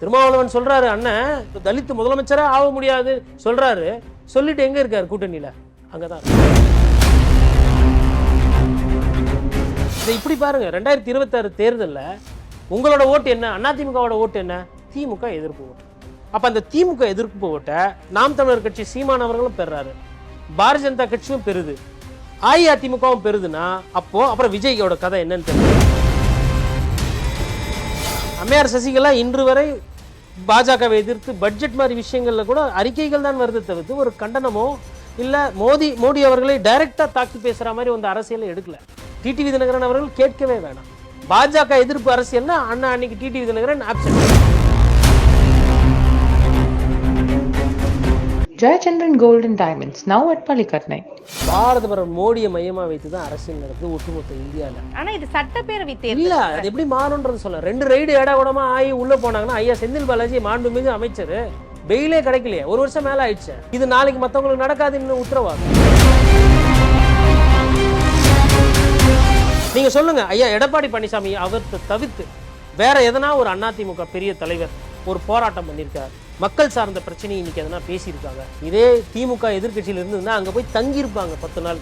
திருமாவளவன் சொல்றாரு அண்ணன் தலித்து தலித் ஆக முடியாது. சொல்றாரு. சொல்லிட்டு எங்க இருக்காரு கூட்டணியில? அங்கதான். இதை இப்படி பாருங்க ரெண்டாயிரத்தி இருபத்தாறு தேர்தலில் உங்களோட ஓட்டு என்ன? அதிமுகவோட ஓட்டு என்ன? திமுக எதிர்ப்பு ஓட்டு. அப்ப அந்த திமுக எதிர்ப்பு ஓட்டை நாம் தமிழர் கட்சி சீமான் அவர்களும் பெறாரு. பாரதிய ஜனதா கட்சியும் பெறுது. அஇஅதிமுகவும் பெறுதுன்னா அப்போ அப்புறம் விஜய்யோட கதை என்னன்னு தெரியல அம்மையார் சசிகலா இன்று வரை பாஜகவை எதிர்த்து பட்ஜெட் மாதிரி விஷயங்களில் கூட அறிக்கைகள் தான் வருது தவிர்த்து ஒரு கண்டனமோ இல்லை மோடி மோடி அவர்களை டைரக்டா தாக்கி பேசுகிற மாதிரி வந்து அரசியலை எடுக்கல. டிடிவி தினகரன் அவர்கள் கேட்கவே வேணாம். பாஜக எதிர்ப்பு அரசியல்னா அண்ணா அன்னைக்கு TTV Dhinakaran option Jayachandran Gold and Diamonds, now at Palikatnai. Bharat பிரதமர் மோடியை மையமா வைத்து தான் அரசியல் நடக்குது ஒட்டுமொத்த இந்தியால. ஆனா இது சட்டப்பேரவை தேர்தல். இல்ல அது எப்படி மாறும்ன்றது சொல்ல ரெண்டு ரைடு ஏடா கூடமா ஆகி உள்ள போனாங்கன்னா ஐயா செந்தில் பாலாஜி மாண்புமிகு அமைச்சர் பெயிலே கிடைக்கலையே. ஒரு வருஷம் மேல ஆயிடுச்சு. இது நாளைக்கு மத்தவங்களுக்கு நடக்காதுன்னு உத்தரவாதம். நீங்க சொல்லுங்க ஐயா எடப்பாடி பழனிசாமி அவர்த்த தவிர்த்து வேற எதனா ஒரு அதிமுக பெரிய தலைவர் ஒரு போராட்டம் பண்ணியிருக்கார். மக்கள் சார்ந்த பிரச்சனையை இன்னைக்கு எதனா பேசியிருக்காங்க. இதே திமுக எதிர்க்கட்சியில இருந்ததுன்னா அங்கே போய் தங்கியிருப்பாங்க பத்து நாள்.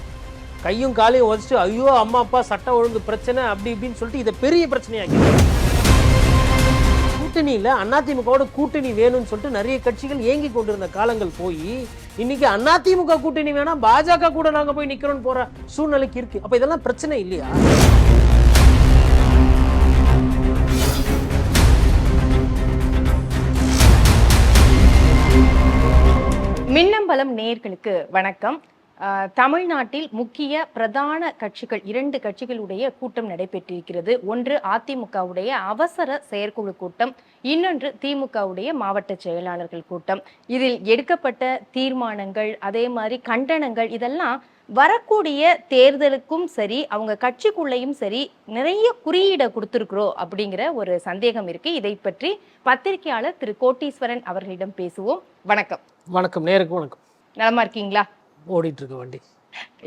கையும் காலையும் உதச்சிட்டு ஐயோ அம்மா அப்பா சட்ட ஒழுங்கு பிரச்சனை அப்படி இப்படின்னு சொல்லிட்டு இதை பெரிய பிரச்சனையாக்கி கூட்டணியில் அதிமுகவோட கூட்டணி வேணும்னு சொல்லிட்டு நிறைய கட்சிகள் ஏங்கி கொண்டிருந்த காலங்கள் போய் இன்னைக்கு அதிமுக கூட்டணி வேணாம் பாஜக கூட நாங்கள் போய் நிற்கிறோன்னு போற சூழ்நிலைக்கு இருக்கு. அப்போ இதெல்லாம் பிரச்சனை இல்லையா? பெரும்பலம் நேர்களுக்கு வணக்கம். தமிழ்நாட்டில் முக்கிய பிரதான கட்சிகள் இரண்டு கட்சிகளுடைய கூட்டம் நடைபெற்றிருக்கிறது. ஒன்று அதிமுகவுடைய அவசர செயற்குழு கூட்டம் இன்னொன்று திமுகவுடைய மாவட்ட செயலாளர்கள் கூட்டம். இதில் எடுக்கப்பட்ட தீர்மானங்கள் அதே மாதிரி கண்டனங்கள் இதெல்லாம் வரக்கூடிய தேர்தலுக்கும் சரி அவங்க கட்சிக்குள்ளேயும் சரி நிறைய குறியீடை கொடுத்துருக்குறோம் அப்படிங்கிற ஒரு சந்தேகம் இருக்கு. இதை பற்றி பத்திரிகையாளர் திரு கோட்டீஸ்வரன் அவர்களிடம் பேசுவோம். வணக்கம். வணக்கம். நேருக்கு வணக்கம். நலமா இருக்கீங்களா? ஓடிட்டு இருக்க வண்டி.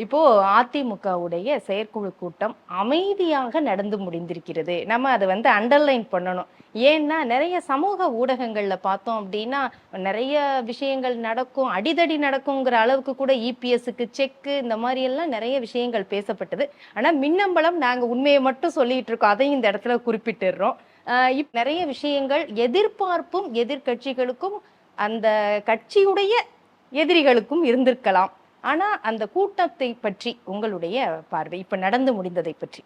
இப்போ அதிமுகவுடைய செயற்குழு கூட்டம் அமைதியாக நடந்து முடிந்திருக்கிறது. நம்ம அதை வந்து அண்டர்லைன் பண்ணணும். ஏன்னா நிறைய சமூக ஊடகங்கள்ல பார்த்தோம் அப்படின்னா நிறைய விஷயங்கள் நடக்கும் அடிதடி நடக்குங்கிற அளவுக்கு கூட இபிஎஸ்க்கு செக்கு இந்த மாதிரி எல்லாம் நிறைய விஷயங்கள் பேசப்பட்டது. ஆனா மின்னம்பலம் நாங்க உண்மையை மட்டும் சொல்லிட்டு இருக்கோம். அதையும் இந்த இடத்துல குறிப்பிட்டுறோம் இப் நிறைய விஷயங்கள் எதிர்பார்ப்பும் எதிர்க்கட்சிகளுக்கும் அந்த கட்சியுடைய எதிரிகளுக்கும் இருந்திருக்கலாம். ஆனால் அந்த கூட்டத்தை பற்றி உங்களுடைய பார்வை இப்போ நடந்து முடிந்ததை பற்றி?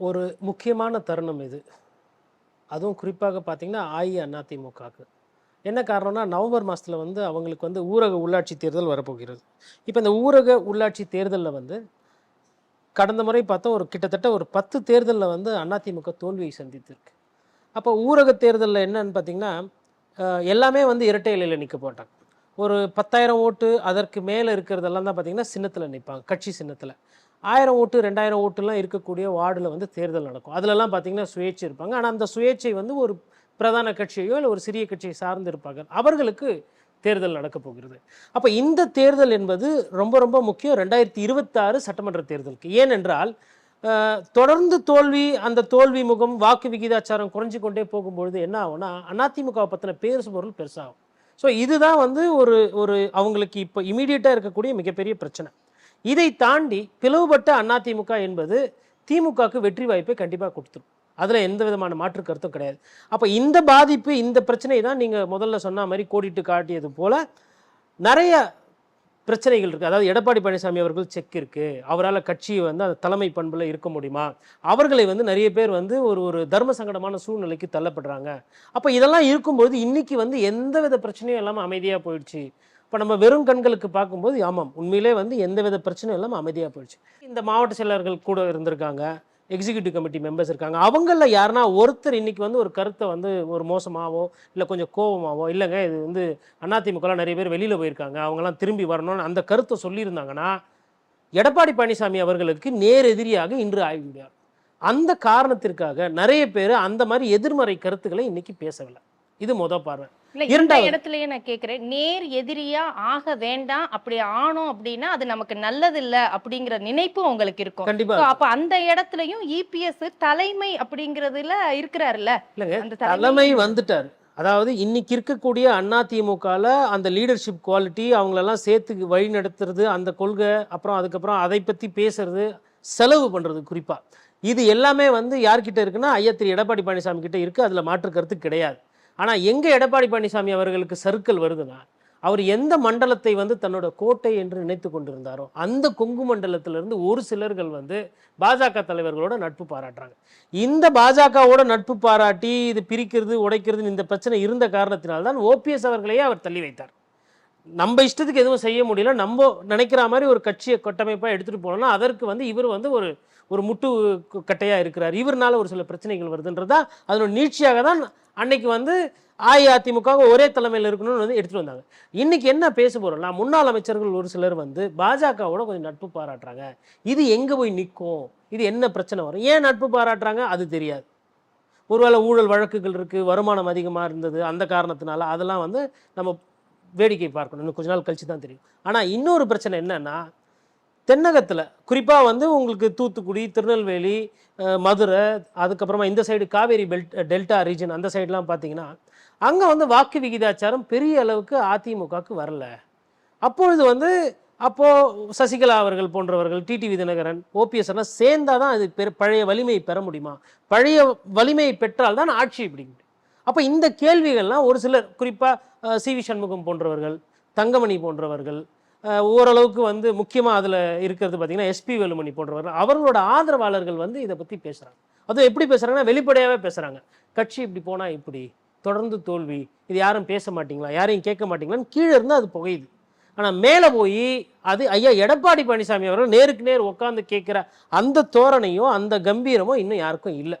ஒரு முக்கியமான தருணம் இது. அதுவும் குறிப்பாக பார்த்தீங்கன்னா அஇஅதிமுகக்கு என்ன காரணம்னா நவம்பர் மாதத்தில் வந்து அவங்களுக்கு வந்து ஊரக உள்ளாட்சி தேர்தல் வரப்போகிறது. இப்போ இந்த ஊரக உள்ளாட்சி தேர்தலில் வந்து கடந்த முறை பார்த்தா ஒரு கிட்டத்தட்ட ஒரு பத்து தேர்தலில் வந்து அதிமுக தோல்வியை சந்தித்திருக்கு. அப்போ ஊரக தேர்தலில் என்னன்னு பார்த்தீங்கன்னா எல்லாமே வந்து இரட்டை இலையில் நிற்க போட்டாங்க. ஒரு பத்தாயிரம் ஓட்டு அதற்கு மேலே இருக்கிறதெல்லாம் தான் பார்த்தீங்கன்னா சின்னத்தில் நிற்பாங்க கட்சி சின்னத்தில். ஆயிரம் ஓட்டு ரெண்டாயிரம் ஓட்டுலாம் இருக்கக்கூடிய வார்டில் வந்து தேர்தல் நடக்கும். அதிலலாம் பார்த்தீங்கன்னா சுயேட்சை இருப்பாங்க. ஆனால் அந்த சுயேட்சை வந்து ஒரு பிரதான கட்சியையோ இல்லை ஒரு சிறிய கட்சியை சார்ந்து இருப்பாங்க. அவர்களுக்கு தேர்தல் நடக்க போகிறது. அப்போ இந்த தேர்தல் என்பது ரொம்ப ரொம்ப முக்கியம். ரெண்டாயிரத்தி இருபத்தாறு சட்டமன்ற தேர்தலுக்கு. ஏனென்றால் தொடர்ந்து தோல்வி அந்த தோல்வி முகம் வாக்கு விகிதாச்சாரம் குறைஞ்சு கொண்டே போகும்பொழுது என்ன ஆகும்னா அதிமுக பற்றின பேசு பொருள் பெருசாகும். ஸோ இதுதான் வந்து ஒரு ஒரு அவங்களுக்கு இப்போ இமீடியட்டாக இருக்கக்கூடிய மிகப்பெரிய பிரச்சனை. இதை தாண்டி பிளவுபட்ட அதிமுக என்பது திமுகவுக்கு வெற்றி வாய்ப்பை கண்டிப்பாக கொடுத்துரும். அதில் எந்த விதமான மாற்று கருத்தும் கிடையாது. அப்போ இந்த பாதிப்பு இந்த பிரச்சனை தான் நீங்கள் முதல்ல சொன்ன மாதிரி கோடிட்டு காட்டியது போல நிறைய பிரச்சனைகள் இருக்குது அதாவது எடப்பாடி பழனிசாமி அவர்கள் செக் இருக்குது அவரால் கட்சி வந்து அந்த தலைமை பண்பில் இருக்க முடியுமா? அவர்களை வந்து நிறைய பேர் வந்து ஒரு ஒரு தர்ம சங்கடமான சூழ்நிலைக்கு தள்ளப்படுறாங்க. அப்போ இதெல்லாம் இருக்கும்போது இன்றைக்கி வந்து எந்த வித பிரச்சனையும் இல்லாமல் அமைதியாக போயிடுச்சு. இப்போ நம்ம வெறும் கண்களுக்கு பார்க்கும்போது ஆமாம் உண்மையிலே வந்து எந்தவித பிரச்சனையும் இல்லாமல் அமைதியாக போயிடுச்சு. இந்த மாவட்ட செயலர்கள் கூட இருந்திருக்காங்க. எக்ஸிக்யூட்டிவ் கமிட்டி மெம்பர்ஸ் இருக்காங்க. அவங்களில் யாருன்னா ஒருத்தர் இன்னைக்கு வந்து ஒரு கருத்தை வந்து ஒரு மோசமாகவோ இல்லை கொஞ்சம் கோபமாகவோ இல்லைங்க இது வந்து அதிமுகலாம் நிறைய பேர் வெளியில் போயிருக்காங்க. அவங்கெல்லாம் திரும்பி வரணும்னு அந்த கருத்தை சொல்லியிருந்தாங்கன்னா எடப்பாடி பழனிசாமி அவர்களுக்கு நேர் எதிரியாக இன்று ஆகிவிடுவார் அந்த காரணத்திற்காக நிறைய பேர் அந்த மாதிரி எதிர்மறை கருத்துக்களை இன்னைக்கு பேசவில்லை. இது மொதல் பார்வை. இரண்டாவது. இடத்துலயே நான் கேக்குறேன். நேர் எதிரியா ஆக வேண்டாம் அப்படி ஆனோம் அப்படின்னா அது நமக்கு நல்லது இல்ல அப்படிங்கிற நினைப்பு உங்களுக்கு இருக்கும். கண்டிப்பா. அப்ப அந்த இடத்துலயும் இபிஎஸ் தலைமை அப்படிங்கறதுல இருக்கிறாருல்ல? இல்லைங்க அந்த தலைமை- வந்துட்டார். அதாவது இன்னைக்கு இருக்கக்கூடிய அதிமுகவில் அந்த லீடர்ஷிப் குவாலிட்டி அவங்களெல்லாம் சேர்த்து வழி நடத்துறது அந்த கொள்கை அப்புறம் அதுக்கப்புறம் அதை பற்றி பேசுறது செலவு பண்ணுறது குறிப்பாக இது எல்லாமே வந்து யார்கிட்ட இருக்குன்னா ஐயா திரு எடப்பாடி பழனிசாமி கிட்ட இருக்குது அதில் மாற்று கருத்து கிடையாது. ஆனால் எங்கே எடப்பாடி பழனிசாமி அவர்களுக்கு சர்க்கிள் வருதுன்னா அவர் எந்த மண்டலத்தை வந்து தன்னோட கோட்டை என்று நினைத்து கொண்டிருந்தாரோ அந்த கொங்கு மண்டலத்திலிருந்து ஒரு சிலர்கள் வந்து பாஜக தலைவர்களோட நட்பு பாராட்டுறாங்க. இந்த பாஜகவோட நட்பு பாராட்டி இது பிரிக்கிறது உடைக்கிறதுன்னு இந்த பிரச்சனை இருந்த காரணத்தினால்தான் ஓபிஎஸ் அவர்களையே அவர் தள்ளி வைத்தார். நம்ம இஷ்டத்துக்கு எதுவும் செய்ய முடியல. நம்ம நினைக்கிற மாதிரி ஒரு கட்சியை கட்டமைப்பாக எடுத்துகிட்டு போனோம்னா அதற்கு வந்து இவர் வந்து ஒரு ஒரு முட்டு கட்டையாக இருக்கிறார். இவர்னால ஒரு சில பிரச்சனைகள் வருதுன்றதா அதனோட நீட்சியாக தான் அன்னைக்கு வந்து அஇஅதிமுக ஒரே தலைமையில் இருக்கணும்னு வந்து எடுத்துட்டு வந்தாங்க. இன்னைக்கு என்ன பேச போகிறோம்னா முன்னாள் அமைச்சர்கள் ஒரு சிலர் வந்து பாஜகவோட கொஞ்சம் நட்பு பாராட்டுறாங்க. இது எங்கே போய் நிற்கும் இது என்ன பிரச்சனை வரும்? ஏன் நட்பு பாராட்டுறாங்க? அது தெரியாது. ஒருவேளை ஊழல் வழக்குகள் இருக்குது வருமானம் அதிகமாக இருந்தது அந்த காரணத்தினால அதெல்லாம் வந்து நம்ம வேடிக்கை பார்க்கணும். இன்னும் கொஞ்ச நாள் கழிச்சு தான் தெரியும். ஆனால் இன்னொரு பிரச்சனை என்னன்னா தென்னகத்தில் குறிப்பாக வந்து உங்களுக்கு தூத்துக்குடி திருநெல்வேலி மதுரை அதுக்கப்புறமா இந்த side Kaveri belt delta region அந்த சைடெலாம் பார்த்தீங்கன்னா அங்கே வந்து வாக்கு விகிதாச்சாரம் பெரிய அளவுக்கு அதிமுகவுக்கு வரல. அப்பொழுது வந்து அப்போது சசிகலா அவர்கள் போன்றவர்கள் டிடிவி தினகரன் ஓபிஎஸ் எல்லாம் சேர்ந்தால் தான் அது பெரு பழைய வலிமையை பெற முடியுமா? பழைய வலிமையை பெற்றால் தான் ஆட்சி இப்படி அப்போ இந்த கேள்விகள்லாம் ஒரு சிலர் குறிப்பாக சி வி சண்முகம் போன்றவர்கள் தங்கமணி போன்றவர்கள் ஓரளவுக்கு வந்து முக்கியமாக அதில் இருக்கிறது பார்த்தீங்கன்னா எஸ்பி வேலுமணி போன்றவர்கள் அவர்களோட ஆதரவாளர்கள் வந்து இதை பற்றி பேசுகிறாங்க அதுவும் எப்படி பேசுகிறாங்கன்னா வெளிப்படையாகவே பேசுகிறாங்க கட்சி இப்படி போனால் இப்படி? தொடர்ந்து தோல்வி. இது யாரும் பேச மாட்டிங்களா? யாரையும் கேட்க மாட்டிங்களான்னு கீழே இருந்து அது புகையுது. ஆனால் மேலே போய் அது ஐயா எடப்பாடி பழனிசாமி அவர்கள் நேருக்கு நேர் உட்காந்து கேட்குற அந்த தோரணையும் அந்த கம்பீரமும் இன்னும் யாருக்கும் இல்லை.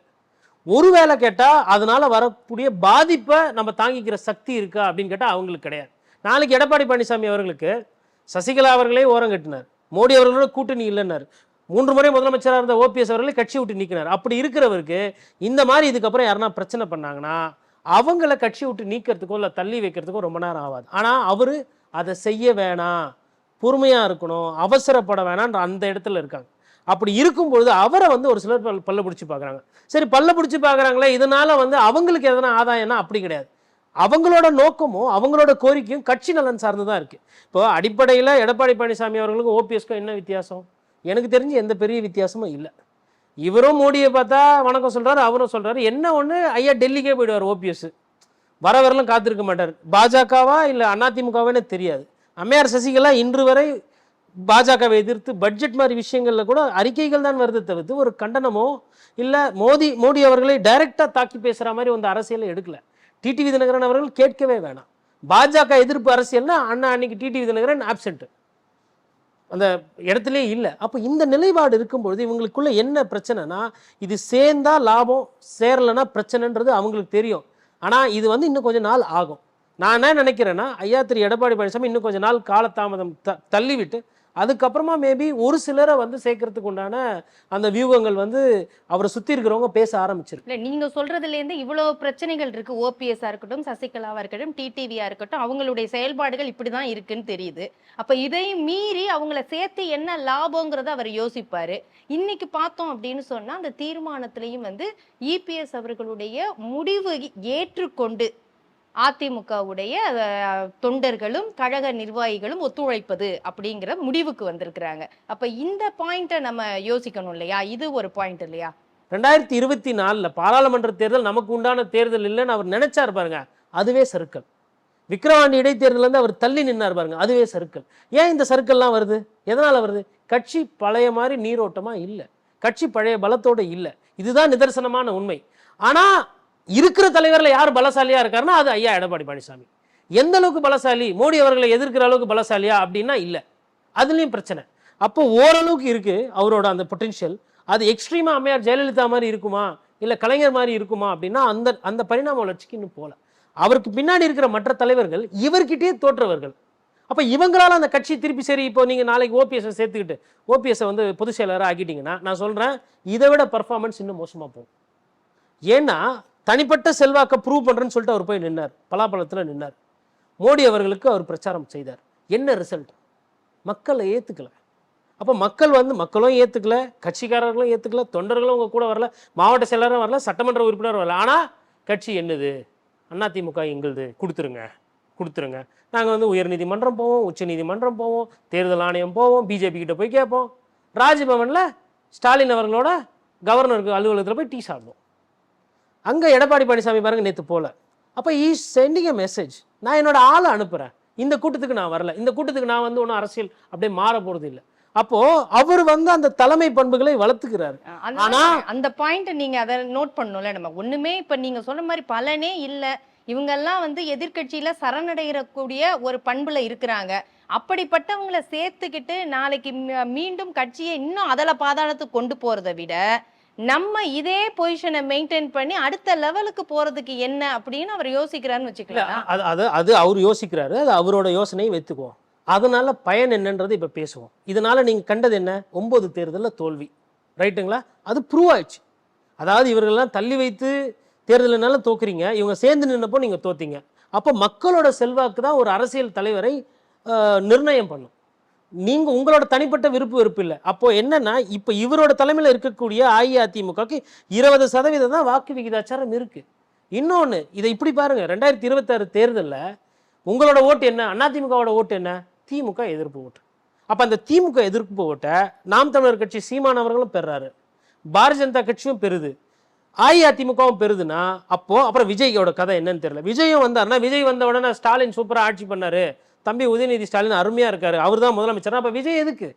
ஒருவேளை கேட்டால் அதனால் வரக்கூடிய பாதிப்பை நம்ம தாங்கிக்கிற சக்தி இருக்கா அப்படின்னு கேட்டால் அவங்களுக்கு கிடையாது. நாளைக்கு எடப்பாடி பழனிசாமி அவர்களுக்கு சசிகலா அவர்களே ஓரம் கட்டினார். மோடி அவர்களோட கூட்டணி இல்லைன்னார். மூன்று முறை முதலமைச்சராக இருந்த ஓபிஎஸ் அவர்களை கட்சி விட்டு நீக்கினார். அப்படி இருக்கிறவருக்கு இந்த மாதிரி இதுக்கப்புறம் யாருன்னா பிரச்சனை பண்ணாங்கன்னா அவங்கள கட்சி விட்டு நீக்கிறதுக்கோ இல்லை தள்ளி வைக்கிறதுக்கோ ரொம்ப நேரம் ஆகாது. ஆனால் அவர் அதை செய்ய வேணாம். பொறுமையாக இருக்கணும். அவசரப்பட வேணான்ற அந்த இடத்துல இருக்காங்க. அப்படி இருக்கும்பொழுது அவரை வந்து ஒரு சிலர் பல் பல்ல பிடிச்சி பார்க்குறாங்க. சரி பல்ல பிடிச்சி பார்க்குறாங்களே இதனால் வந்து அவங்களுக்கு எதனா ஆதாயம்னா அப்படி கிடையாது. அவங்களோட நோக்கமும் அவங்களோட கோரிக்கையும் கட்சி நலன் சார்ந்து தான் இருக்குது இப்போ அடிப்படையில் எடப்பாடி பழனிசாமி அவர்களுக்கும் ஓபிஎஸ்க்கும் என்ன வித்தியாசம்? எனக்கு தெரிஞ்சு எந்த பெரிய வித்தியாசமும் இல்லை. இவரும் மோடியை பார்த்தா வணக்கம் சொல்கிறாரு அவரும் சொல்கிறாரு என்ன ஒன்று ஐயா டெல்லிக்கே போயிடுவார் ஓபிஎஸ். வர வரலாம் காத்திருக்க மாட்டார். பாஜகவா இல்லை அதிமுகவானே தெரியாது. அம்மையார் சசிகலா இன்று வரை பாஜகவை எதிர்த்து பட்ஜெட் மாதிரி விஷயங்களில் கூட அறிக்கைகள் தான் வருது தவிர்த்து ஒரு கண்டனமோ இல்லை மோடி மோடி அவர்களை டைரெக்டாக தாக்கி பேசுகிற மாதிரி வந்து அரசியலை எடுக்கலை. டிடிவி தினகரன் அவர்கள் கேட்கவே வேணாம். பாஜக எதிர்ப்பு அரசியல்னா அண்ணா அன்னைக்கு டிடிவி தினகரன் ஆப்சண்ட் அந்த இடத்துலயே இல்லை. அப்போ இந்த நிலைப்பாடு இருக்கும்பொழுது இவங்களுக்குள்ள என்ன பிரச்சனைனா இது சேர்ந்தா லாபம் சேரலைன்னா பிரச்சனைன்றது அவங்களுக்கு தெரியும். ஆனால் இது வந்து இன்னும் கொஞ்ச நாள் ஆகும். நான் என்ன நினைக்கிறேன்னா ஐயா திரு எடப்பாடி பழனிசாமி இன்னும் கொஞ்சம் நாள் காலதாமதம் த தள்ளிவிட்டு அதுக்கப்புறமா மேபி ஒரு சிலரை வந்து சேர்க்கறதுக்கு உண்டான அந்த வியூகங்கள் வந்து அவரை சுற்றி இருக்கிறவங்க பேச ஆரம்பிச்சிருக்கு இல்லை நீங்கள் சொல்கிறதுலேருந்து இவ்வளோ பிரச்சனைகள் இருக்குது ஓபிஎஸ்ஸாக இருக்கட்டும் சசிகலாவாக இருக்கட்டும் டிடிவியாக இருக்கட்டும் அவங்களுடைய செயல்பாடுகள் இப்படி தான் இருக்குன்னு தெரியுது. அப்போ இதையும் மீறி அவங்கள சேர்த்து என்ன லாபங்கிறத அவர் யோசிப்பார். இன்னைக்கு பார்த்தோம் அப்படின்னு சொன்னால் அந்த தீர்மானத்திலையும் வந்து இபிஎஸ் அவர்களுடைய முடிவு ஏற்றுக்கொண்டு அதிமுகவுடைய தொண்டர்களும் கழக நிர்வாகிகளும் ஒத்துழைப்பது அப்படிங்கிற முடிவுக்கு வந்திருக்கிறாங்க. அப்ப இந்த பாயிண்ட்டை நம்ம யோசிக்கணும் இல்லையா? இது ஒரு பாயிண்ட் இல்லையா? ரெண்டாயிரத்தி இருபத்தி நாலில் பாராளுமன்ற தேர்தல் நமக்கு உண்டான தேர்தல் இல்லைன்னு அவர் நினைச்சார் பாருங்க. அதுவே சருக்கள் விக்கிரவாண்டி இடைத்தேர்தல் வந்து அவர் தள்ளி நின்னார் பாருங்க. அதுவே சருக்கள் ஏன் இந்த சருக்கள்லாம் வருது? எதனால வருது? கட்சி பழைய மாதிரி நீரோட்டமா இல்லை. கட்சி பழைய பலத்தோட இல்லை. இதுதான் நிதர்சனமான உண்மை. ஆனால் இருக்கிற தலைவரில் யார் பலசாலியா இருக்காருன்னா அது ஐயா எடப்பாடி பழனிசாமி. எந்த அளவுக்கு பலசாலி? மோடி அவர்களை எதிர்க்கிற அளவுக்கு பலசாலியா அப்படின்னா இல்லை. அதுலேயும் பிரச்சனை. அப்போ ஓரளவுக்கு இருக்குது அவரோட அந்த பொட்டென்ஷியல் அது எக்ஸ்ட்ரீமாக அம்மையார் ஜெயலலிதா மாதிரி இருக்குமா? இல்லை கலைஞர் மாதிரி இருக்குமா அப்படின்னா அந்த அந்த பரிணாம வளர்ச்சிக்கு இன்னும் போகல. அவருக்கு பின்னாடி இருக்கிற மற்ற தலைவர்கள் இவர்கிட்டயே தோற்றவர்கள். அப்போ இவங்களால் அந்த கட்சி திருப்பி சரி இப்போ நீங்கள் நாளைக்கு ஓபிஎஸ்ஸை சேர்த்துக்கிட்டு ஓபிஎஸ்ஸை வந்து பொதுச் செயலராக ஆக்கிட்டீங்கன்னா நான் சொல்கிறேன் இதை விட பர்ஃபார்மன்ஸ் இன்னும் மோசமாக போகும். ஏன்னா தனிப்பட்ட செல்வாக்கை ப்ரூவ் பண்ணுறேன்னு சொல்லிட்டு அவர் போய் நின்னார். பலாபலத்தில் நின்னார். மோடி அவர்களுக்கு அவர் பிரச்சாரம் செய்தார். என்ன ரிசல்ட் மக்களை ஏற்றுக்கல அப்போ மக்கள் வந்து மக்களும் ஏற்றுக்கல கட்சிக்காரர்களும் ஏற்றுக்கல தொண்டர்களும் உங்கள் கூட வரல மாவட்ட செயலரும் வரல சட்டமன்ற உறுப்பினர் வரல. ஆனால் கட்சி என்னது? அதிமுக எங்களுது. கொடுத்துருங்க. கொடுத்துருங்க. நாங்கள் வந்து உயர்நீதிமன்றம் போவோம் உச்சநீதிமன்றம் போவோம் தேர்தல் ஆணையம் போவோம் பிஜேபி கிட்ட போய் கேட்போம். ராஜ்பவனில் ஸ்டாலின் அவர்களோட கவர்னருக்கு அலுவலகத்தில் போய் டீ சாப்பிடுவோம். அங்கே எடப்பாடி பழனிசாமி பாருங்க நேற்று போல. அப்போ ஈ சென்டிங் எ மெசேஜ் நான் என்னோட ஆளை அனுப்புகிறேன் இந்த கூட்டத்துக்கு நான் வரல. இந்த கூட்டத்துக்கு நான் வந்து ஒன்றும் அரசியல் அப்படியே மாற போகிறது இல்லை. அப்போ அவர் வந்து அந்த தலைமை பண்புகளை வளர்த்துக்கிறாரு. ஆனா- அந்த பாயிண்ட் நீங்க அதை நோட் பண்ணணும்ல நம்ம. ஒண்ணுமே இப்ப நீங்க சொன்ன மாதிரி பலனே இல்ல. இவங்கெல்லாம் வந்து எதிர்க்கட்சியில சரணடைகிறக்கூடிய ஒரு பண்புல இருக்கிறாங்க. அப்படிப்பட்டவங்கள சேர்த்துக்கிட்டு நாளைக்கு மீண்டும் கட்சியை இன்னும் அதல பாதாளத்துக்கு கொண்டு போறதை விட நம்ம இதே பொசிஷனை மெயின்டைன் பண்ணி அடுத்த லெவலுக்கு போறதுக்கு என்ன அப்படின்னு அவர் யோசிக்கிறாருன்னு வச்சுக்கலாம் அது அது அது அவர் யோசிக்கிறாரு அது அவரோட யோசனையை வைத்துக்குவோம். அதனால பயன் என்னன்றது இப்போ பேசுவோம். இதனால நீங்கள் கண்டது என்ன? ஒன்பது தேர்தலில் தோல்வி. ரைட்டுங்களா? அது ப்ரூவ் ஆயிடுச்சு. அதாவது இவர்கள்லாம் தள்ளி வைத்து தேர்தலினால தோக்குறீங்க. இவங்க சேர்ந்து நின்னப்போ நீங்கள் தோத்தீங்க. அப்போ மக்களோட செல்வாக்கு தான் ஒரு அரசியல் தலைவரை நிர்ணயம் பண்ணும். நீங்கள் உங்களோட தனிப்பட்ட விருப்பு வெறுப்பு இல்லை. அப்போது என்னென்னா இப்போ இவரோட தலைமையில் இருக்கக்கூடிய அஇஅதிமுகக்கு இருபது சதவீதம் தான் வாக்கு விகிதாச்சாரம் இருக்குது இன்னொன்று இதை இப்படி பாருங்கள் ரெண்டாயிரத்தி இருபத்தாறு தேர்தலில் உங்களோட ஓட்டு என்ன? அதிமுகவோட ஓட்டு என்ன? திமுக எதிர்ப்பு ஓட்டு. அப்போ அந்த திமுக எதிர்ப்பு ஓட்டை நாம் தமிழர் கட்சி சீமான் அவர்களும் பெறாரு. பாரதிய ஜனதா கட்சியும் பெறுது. அஇஅதிமுகவும் பெறுதுன்னா அப்போ அப்புறம் விஜயோட கதை என்னன்னு தெரியல. விஜயும் வந்தாருன்னா விஜய் வந்த உடனே ஸ்டாலின் சூப்பராக ஆட்சி பண்ணார். தம்பி உதயநிதி ஸ்டாலின் அருமையாக இருக்கார். அவர் தான் முதலமைச்சர் அப்போ விஜய் எதுக்கு?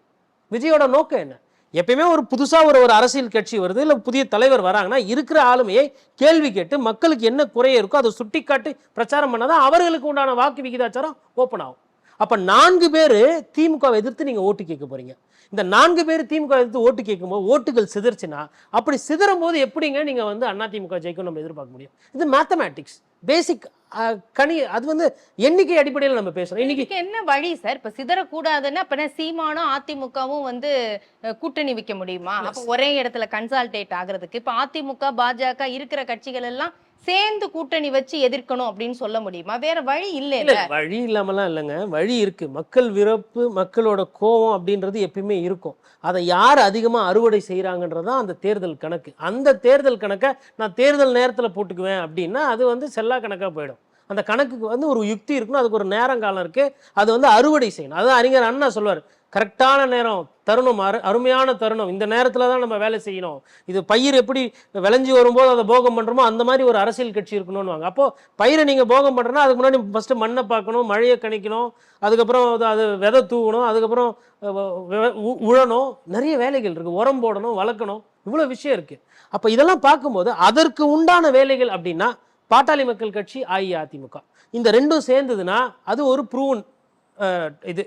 விஜயோட நோக்கம் என்ன? எப்பயுமே ஒரு புதுசாக ஒரு ஒரு அரசியல் கட்சி வருது இல்லை புதிய தலைவர் வராங்கன்னா இருக்கிற ஆளுமையை கேள்வி கேட்டு மக்களுக்கு என்ன குறைய இருக்கோ அதை சுட்டிக்காட்டி பிரச்சாரம் பண்ணாதான் அவர்களுக்கு உண்டான வாக்கு விகிதாச்சாரம் ஓப்பன் ஆகும். அப்போ நான்கு பேர் திமுகவை எதிர்த்து நீங்கள் ஓட்டு கேட்க போறீங்க. இந்த நான்கு பேர் திமுக எதிர்த்து ஓட்டு கேட்கும்போது ஓட்டுகள் சிதறிச்சுன்னா அப்படி சிதறும் போது எப்படிங்க நீங்கள் வந்து அதிமுக ஜெயிக்கும் நம்ம எதிர்பார்க்க முடியும்? இது மேத்தமேட்டிக்ஸ் பேசிக் கணி அது வந்து எண்ணிக்கை அடிப்படையில் நம்ம பேசுறோம். இன்னைக்கு என்ன வழி சார்? இப்ப சிதறக்கூடாதுன்னா அப்ப சீமானும் அதிமுகவும் வந்து கூட்டணி வைக்க முடியுமா? அப்ப ஒரே இடத்துல கன்சால்டேட் ஆகுறதுக்கு. இப்ப அதிமுக பாஜக இருக்கிற கட்சிகள் எல்லாம் சேர்ந்து கூட்டணி வச்சு எதிர்க்கணும் அப்படின்னு சொல்ல முடியுமா? வேற வழி இல்ல இல்ல வழி இல்லாமலாம் இல்லைங்க. வழி இருக்கு. மக்கள் விருப்பு மக்களோட கோபம் அப்படின்றது எப்பயுமே இருக்கும். அதை யார் அதிகமா அறுவடை செய்யறாங்கன்றது தான் அந்த தேர்தல் கணக்கு. அந்த தேர்தல் கணக்கை நான் தேர்தல் நேரத்துல போட்டுக்குவேன் அப்படின்னா அது வந்து செல்லா கணக்கா போயிடும். அந்த கணக்குக்கு வந்து ஒரு யுக்தி இருக்கணும் அதுக்கு ஒரு நேரம் காலம் இருக்குது அது வந்து அறுவடை செய்யணும். அதுதான் அறிஞர் அண்ணா சொல்லுவார். கரெக்டான நேரம் தருணம் அரு அருமையான தருணம். இந்த நேரத்தில் தான் நம்ம வேலை செய்யணும். இது பயிர் எப்படி விளைஞ்சி வரும்போது அதை போகம் பண்ணுறோமோ அந்த மாதிரி ஒரு அரசியல் கட்சி இருக்கணும்னுவாங்க. அப்போது பயிரை நீங்கள் போகம் பண்ணுறோன்னா அதுக்கு முன்னாடி ஃபஸ்ட்டு மண்ணை பார்க்கணும் மழையை கணிக்கணும் அதுக்கப்புறம் அது அது விதை தூவணும் அதுக்கப்புறம் உழணும். நிறைய வேலைகள் இருக்குது உரம் போடணும் வளர்க்கணும். இவ்வளோ விஷயம் இருக்குது அப்போ இதெல்லாம் பார்க்கும்போது அதற்கு உண்டான வேலைகள் அப்படின்னா பாட்டாளி மக்கள் கட்சி அஇஅதிமுக. இந்த ரெண்டும் சேர்ந்ததுன்னா அது ஒரு ப்ரூவன் இது.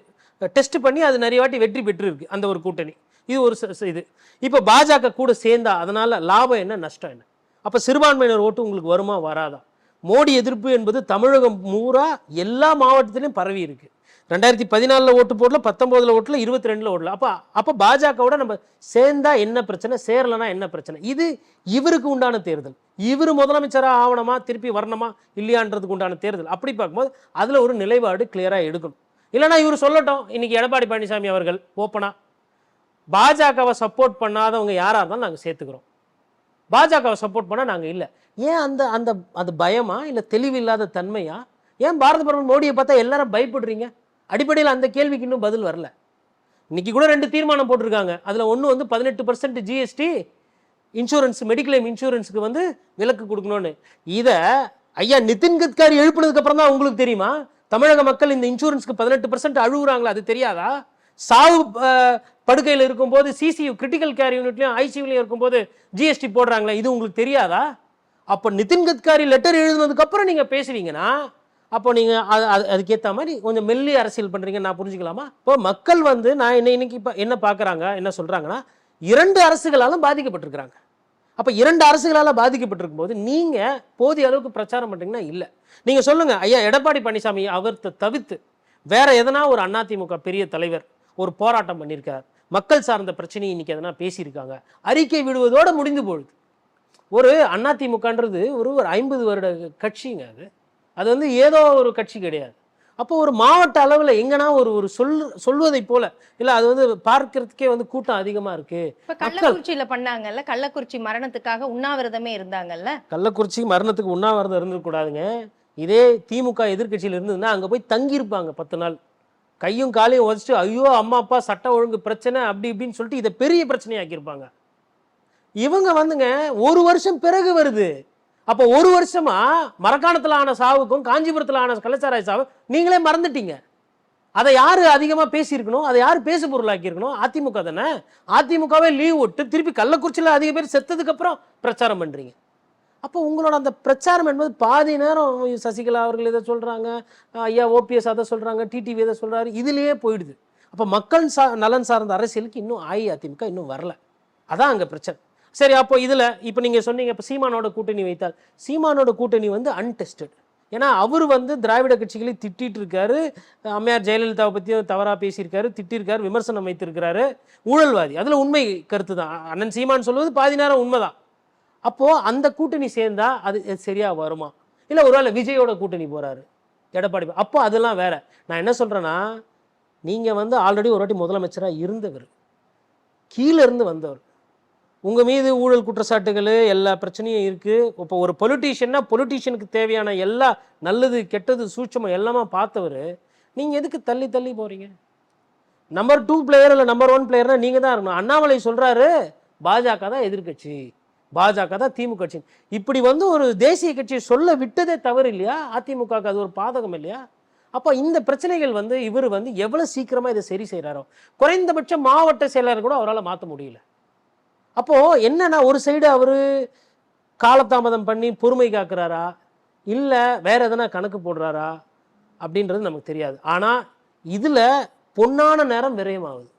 டெஸ்ட் பண்ணி அது நிறைய வாட்டி வெற்றி பெற்றிருக்கு அந்த ஒரு கூட்டணி. இது ஒரு இது. இப்போ பாஜக கூட சேர்ந்தா அதனால் லாபம் என்ன நஷ்டம் என்ன? அப்போ சிறுபான்மையினர் ஓட்டு உங்களுக்கு வருமா வராதா? மோடி எதிர்ப்பு என்பது தமிழகம் பூரா எல்லா மாவட்டத்திலையும் பரவி இருக்கு. ரெண்டாயிரத்தி பதினாலில் ஓட்டு போடல பத்தொம்போதில் ஓட்டல இருபத்தி ரெண்டில் ஓடல. அப்போ அப்போ பாஜகவோட நம்ம சேர்ந்தா என்ன பிரச்சனை சேரலைன்னா என்ன பிரச்சனை? இது இவருக்கு உண்டான தேர்தல். இவர் முதலமைச்சராக ஆவணமா திருப்பி வரணுமா இல்லையான்றதுக்கு உண்டான தேர்தல். அப்படி பார்க்கும்போது அதில் ஒரு நிலைப்பாடு கிளியராக எடுக்கணும். இல்லைனா இவர் சொல்லட்டும் இன்னைக்கு எடப்பாடி பழனிசாமி அவர்கள் ஓப்பனா பாஜகவை சப்போர்ட் பண்ணாதவங்க யாராக இருந்தாலும் நாங்கள் சேர்த்துக்கிறோம். பாஜகவை சப்போர்ட் பண்ணால் நாங்கள் இல்லை. ஏன் அந்த அந்த அது பயமா இல்லை தெளிவில்லாத தன்மையா? ஏன் பாரத பிரதமர் மோடியை பார்த்தா எல்லாரும் பயப்படுறீங்க? அடிப்படையில் அந்த கேள்விக்கு இன்னும் பதில் வரல. இன்னைக்கு கூட ரெண்டு தீர்மானம் போட்டிருக்காங்க. அதில் ஒன்று வந்து பதினெட்டு பர்சன்ட் ஜிஎஸ்டி இன்சூரன்ஸ் மெடிக்ளைம் இன்சூரன்ஸுக்கு வந்து விலக்கு கொடுக்கணும்னு. இதை ஐயா நிதின் கட்காரி எழுப்புனதுக்கு அப்புறம் தான் உங்களுக்கு தெரியுமா? தமிழக மக்கள் இந்த இன்சூரன்ஸ்க்கு பதினெட்டு பர்சன்ட் அழுகுறாங்களா? அது தெரியாதா? சாவு படுக்கையில் இருக்கும்போது சிசியு கிரிட்டிக்கல் கேர் யூனிட்லையும் ஐசியூலையும் இருக்கும்போது ஜிஎஸ்டி போடுறாங்களே இது உங்களுக்கு தெரியாதா? அப்போ நிதின் கட்காரி லெட்டர் எழுதுனதுக்கப்புறம் நீங்கள் பேசுவீங்கன்னா அப்போ நீங்கள் அது அது அதுக்கேற்ற மாதிரி கொஞ்சம் மெல்லி அரசியல் பண்ணுறீங்க நான் புரிஞ்சுக்கலாமா? இப்போ மக்கள் வந்து நான் என்ன இன்னைக்கு இப்போ என்ன பார்க்குறாங்க என்ன சொல்கிறாங்கன்னா இரண்டு அரசுகளாலும் பாதிக்கப்பட்டிருக்கிறாங்க. அப்போ இரண்டு அரசுகளால் பாதிக்கப்பட்டிருக்கும் போது நீங்கள் போதிய அளவுக்கு பிரச்சாரம் பண்ணுறீங்கன்னா இல்லை. நீங்கள் சொல்லுங்கள் ஐயா எடப்பாடி பழனிசாமி அவர் தவிர்த்து வேற எதனா ஒரு அதிமுக பெரிய தலைவர் ஒரு போராட்டம் பண்ணியிருக்கார் மக்கள் சார்ந்த பிரச்சனையை இன்னைக்கு எதனா பேசியிருக்காங்க. அறிக்கை விடுவதோடு முடிந்து போகுது. ஒரு அதிமுகன்றது ஒரு ஒரு ஐம்பது வருட கட்சிங்க அது. அது வந்து ஏதோ ஒரு கட்சி கிடையாது. அப்போ ஒரு மாவட்ட அளவில் எங்கன்னா ஒரு ஒரு சொல் சொல்வதை போல இல்லை அது வந்து பார்க்கறதுக்கே வந்து கூட்டம் அதிகமாக இருக்கு. இப்ப கள்ளக்குறிச்சியில பண்ணாங்கல்ல கள்ளக்குறிச்சி மரணத்துக்காக உண்ணாவிரதமே இருந்தாங்கல்ல? கள்ளக்குறிச்சி மரணத்துக்கு உண்ணாவிரதம் இருந்துக்கூடாதுங்க இதே திமுக எதிர்க்கட்சியில் இருந்ததுன்னா அங்கே போய் தங்கியிருப்பாங்க பத்து நாள். கையும் காலையும் உதச்சிட்டு ஐயோ அம்மா அப்பா சட்ட ஒழுங்கு பிரச்சனை அப்படி இப்படின்னு சொல்லிட்டு இதை பெரிய பிரச்சனையாக்கியிருப்பாங்க. இவங்க வந்துங்க ஒரு வருஷம் பிறகு வருது. அப்போ ஒரு வருஷமா மரக்காணத்தில் ஆன சாவுக்கும் காஞ்சிபுரத்தில் ஆன கள்ளச்சாராய சாவு நீங்களே மறந்துட்டீங்க. அதை யார் அதிகமாக பேசியிருக்கணும்? அதை யார் பேசு பொருளாக்கியிருக்கணும் அதிமுக தானே? அதிமுகவே லீவ் விட்டு திருப்பி கள்ளக்குறிச்சியில் அதிக பேர் செத்ததுக்கப்புறம் பிரச்சாரம் பண்ணுறீங்க அப்போ உங்களோட அந்த பிரச்சாரம் என்பது பாதி நேரம் சசிகலா அவர்கள் இதை சொல்கிறாங்க ஐயா ஓபிஎஸ் அதை சொல்கிறாங்க டிடிவி இதை சொல்கிறாரு இதுலேயே போயிடுது. அப்போ மக்கள் சா நலன் சார்ந்த அரசியலுக்கு இன்னும் அஇஅதிமுக இன்னும் வரல. அதான் அங்கே பிரச்சனை. சரி அப்போ இதில் இப்போ நீங்கள் சொன்னீங்க இப்போ சீமானோட கூட்டணி வைத்தால். சீமானோட கூட்டணி வந்து அன்டெஸ்டட் ஏன்னா அவர் வந்து திராவிட கட்சிகளை திட்டிகிட்டு இருக்காரு. அம்மையார் ஜெயலலிதாவை பற்றியும் தவறாக பேசியிருக்காரு திட்டிருக்காரு விமர்சனம் வைத்திருக்கிறாரு. ஊழல்வாதி. அதில் உண்மை கருத்து தான். அண்ணன் சீமான் சொல்வது பாதி நேரம் உண்மைதான். அப்போது அந்த கூட்டணி சேர்ந்தா அது சரியாக வருமா? இல்லை ஒருவேளை விஜயோட கூட்டணி போகிறாரு எடப்பாடி அப்போ அதெல்லாம் வேற. நான் என்ன சொல்கிறேன்னா நீங்கள் வந்து ஆல்ரெடி ஒரு வாட்டி முதலமைச்சராக இருந்தவர். கீழே இருந்து வந்தவர். உங்கள் மீது ஊழல் குற்றச்சாட்டுகள் எல்லா பிரச்சனையும் இருக்குது இப்போ ஒரு பொலிட்டீஷியன்னா பொலிட்டீஷியனுக்கு தேவையான எல்லா நல்லது கெட்டது சூட்சமம் எல்லாமே பார்த்தவர் நீங்கள் எதுக்கு தள்ளி தள்ளி போகிறீங்க நம்பர் டூ பிளேயர் இல்லை நம்பர் ஒன் பிளேயர்னா நீங்கள் தான் இருக்கணும். அண்ணாமலை சொல்கிறாரு பாஜக தான் எதிர்க்கட்சி. பாஜக தான் திமுக கட்சி. இப்படி வந்து ஒரு தேசிய கட்சியை சொல்ல விட்டதே தவறு இல்லையா? அதிமுகவுக்கு அது ஒரு பாதகம் இல்லையா? அப்போ இந்த பிரச்சனைகள் வந்து இவர் வந்து எவ்வளோ சீக்கிரமாக இதை சரி செய்கிறாரோ குறைந்தபட்ச மாவட்ட செயலர் கூட அவரால் மாற்ற முடியல. அப்போது என்னன்னா ஒரு சைடு அவர் காலதாமதம் பண்ணி பொறுமை காக்குறாரா? இல்லை வேறு எதனா கணக்கு போடுறாரா? அப்படின்றது நமக்கு தெரியாது. ஆனால் இதில் பொன்னான நேரம் விரயமாகுது.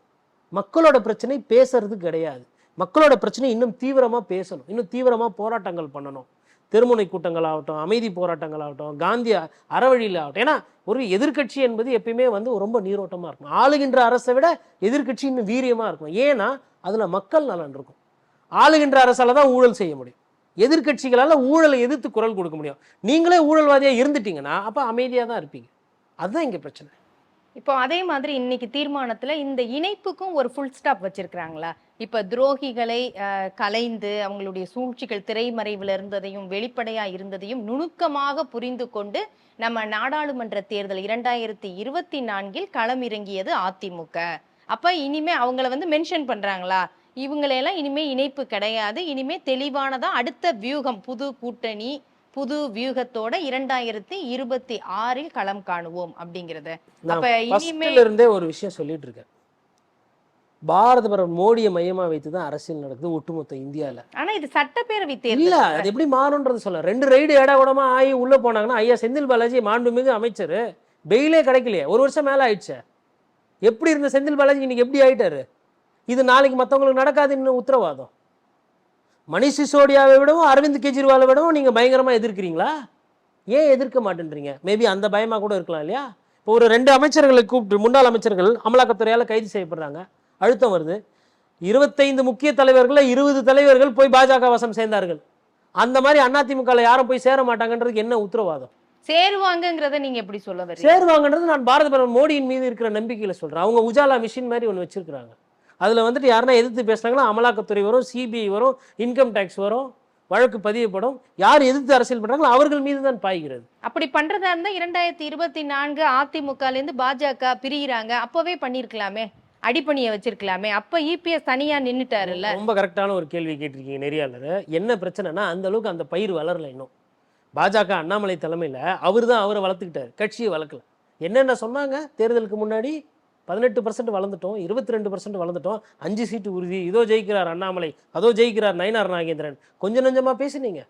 மக்களோட பிரச்சனை பேசுறது கிடையாது. மக்களோட பிரச்சனை இன்னும் தீவிரமாக பேசணும். இன்னும் தீவிரமாக போராட்டங்கள் பண்ணணும். தெருமுனை கூட்டங்கள் ஆகட்டும் அமைதி போராட்டங்கள் ஆகட்டும் காந்தி அறவழியில் ஆகட்டும் ஏன்னா ஒரு எதிர்க்கட்சி என்பது எப்பயுமே வந்து ரொம்ப நீரோட்டமாக இருக்கும். ஆளுகின்ற அரசை விட எதிர்க்கட்சி இன்னும் வீரியமாக இருக்கும். ஏன்னா அதில் மக்கள் நலன் இருக்கும். ஆளுகின்ற அரசால் தான் ஊழல் செய்ய முடியும். எதிர்கட்சிகளால் ஊழலை எதிர்த்து குரல் கொடுக்க முடியும். நீங்களே ஊழல்வாதியாக இருந்துட்டீங்கன்னா அப்போ அமைதியாக தான் இருப்பீங்க. அதுதான் இங்கே பிரச்சனை. இப்போ அதே மாதிரி இன்னைக்கு தீர்மானத்தில் இந்த இணைப்புக்கும் ஒரு ஃபுல் ஸ்டாப் வச்சிருக்கிறாங்களா? இப்போ துரோகிகளை கலைந்து அவங்களுடைய சூழ்ச்சிகள் திரைமறைவில் இருந்ததையும் வெளிப்படையாக இருந்ததையும் நுணுக்கமாக புரிந்து கொண்டு நம்ம நாடாளுமன்ற தேர்தல் இரண்டாயிரத்தி இருபத்தி நான்கில் களமிறங்கியது அதிமுக. அப்போ இனிமே அவங்கள வந்து மென்ஷன் பண்ணுறாங்களா இவங்களெல்லாம் இனிமே இணைப்பு கிடையாது. இனிமே தெளிவானதா அடுத்த வியூகம் புது கூட்டணி புது வியூகத்தோட இரண்டாயிரத்தி இருபத்தி ஆறில் களம் காணுவோம் அப்படிங்கறத. அப்ப இனிமே ஃபர்ஸ்ட்ல இருந்தே ஒரு விஷயம் சொல்லிட்டு இருக்கேன் பாரத பிரதமர் மோடியை மையமா வைத்து தான் அரசியல் நடக்குது ஒட்டுமொத்த இந்தியால. ஆனா இது சட்டப்பேரவை இல்ல தேர்தல். அது எப்படி மாறும்ன்றது சொல்ல. ரெண்டு ரைடு ஏடா கூடமா ஆகி உள்ள போனாங்கன்னா ஐயா செந்தில் பாலாஜி மாண்புமிகு அமைச்சர் பெயிலே கிடைக்கலையே ஒரு வருஷம் மேல ஆயிடுச்சே. எப்படி இருந்த செந்தில் பாலாஜி இன்னைக்கு எப்படி ஆயிட்டாரு? இது நாளைக்கு மத்தவங்களுக்கு நடக்காதுன்னு உத்தரவாதம். மணிஷ் சிசோடியாவை விடவும் அரவிந்த் கெஜ்ரிவாலை விடவும் நீங்க பயங்கரமா எதிர்க்கிறீங்களா? ஏன் எதிர்க்க மாட்டேன்றீங்க? மேபி அந்த பயமா கூட இருக்கலாம் இல்லையா? இப்போ ஒரு ரெண்டு அமைச்சர்களை கூப்பிட்டு முன்னாள் அமைச்சர்கள் அமலாக்கத்துறையால கைது செய்யப்படுறாங்க. அழுத்தம் வருது. இருபத்தைந்து முக்கிய தலைவர்கள இருபது தலைவர்கள் போய் பாஜக வசம் சேர்ந்தார்கள். அந்த மாதிரி அதிமுகவில் யாரும் போய் சேர மாட்டாங்கன்றதுக்கு என்ன உத்தரவாதம்? சேருவாங்கங்கிறத நீங்க எப்படி சொல்ல சேருவாங்கன்றது நான் பாரத பிரதமர் மோடியின் மீது இருக்கிற நம்பிக்கையில சொல்றேன். அவங்க உஜாலா மிஷின் மாதிரி ஒன்று வச்சிருக்கிறாங்க. அதுல வந்துட்டு யாருன்னா எதிர்த்து பேசுனாங்கன்னா அமலாக்கத்துறை வரும் சிபிஐ வரும் இன்கம் டேக்ஸ் வரும் வழக்கு பதியப்படும். யார் எதிர்த்து அரசியல் பண்றாங்களோ அவர்கள் மீது தான் பாய்கிறது. அப்படி பண்றதா இருந்தா இரண்டாயிரத்தி இருபத்தி நான்கு அதிமுகல இருந்து பாஜக பிரியிறாங்க. அப்பவே பண்ணிருக்கலாமே அடிப்பணியை வச்சிருக்கலாமே. அப்ப இபிஎஸ் தனியா நின்னுட்டாருல்ல? ரொம்ப கரெக்டான ஒரு கேள்வி கேட்டிருக்கீங்க நெறியாளர். என்ன பிரச்சனைனா அந்த அளவுக்கு அந்த பயிர் வளரல இன்னும். பாஜக அண்ணாமலை தலைமையில் அவர் தான் அவரை வளர்த்துக்கிட்டாரு. கட்சியை வளர்க்கல. என்னென்ன சொன்னாங்க? தேர்தலுக்கு முன்னாடி பதினெட்டு பர்சன்ட் வளர்ந்துட்டோம் இருபத்தி ரெண்டு பர்சன்ட் வளர்ந்துட்டோம். அஞ்சு சீட்டு உறுதி இதோ ஜெயிக்கிறார் அண்ணாமலை அதோ ஜெயிக்கிறார் நயனார் நாகேந்திரன். கொஞ்சம் நஞ்சமாக பேசுனீங்க.